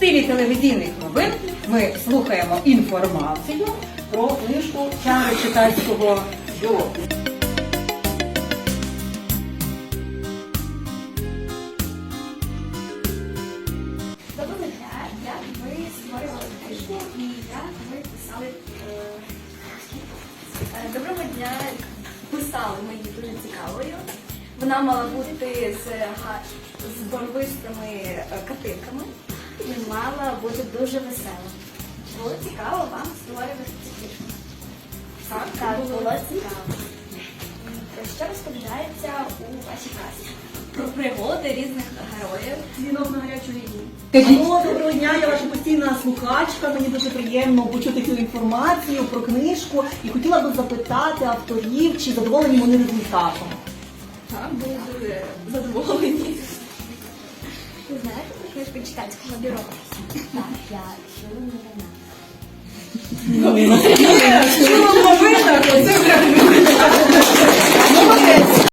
стилі телевізійних новин ми слухаємо інформацію про книжку Чари читацького бюро. Доброго дня, як ви створювали книжку і як ви писали. е, е, Доброго дня, писали ми дуже цікавою. Вона мала бути з, га- з барвистими е, картинками і мала бути дуже весела. Було цікаво вам створювати цю книжку. Так, так, було цікаво. Що розповідається у вашій казці? Про пригоди різних героїв. Дзвінок на гарячу лінію. Алло, доброго дня, я ваша постійна слухачка. Мені дуже приємно почути цю інформацію про книжку і хотіла би запитати авторів, чи задоволені вони результатом. Знаєте про книжку читацького бюро? Так, я щойно не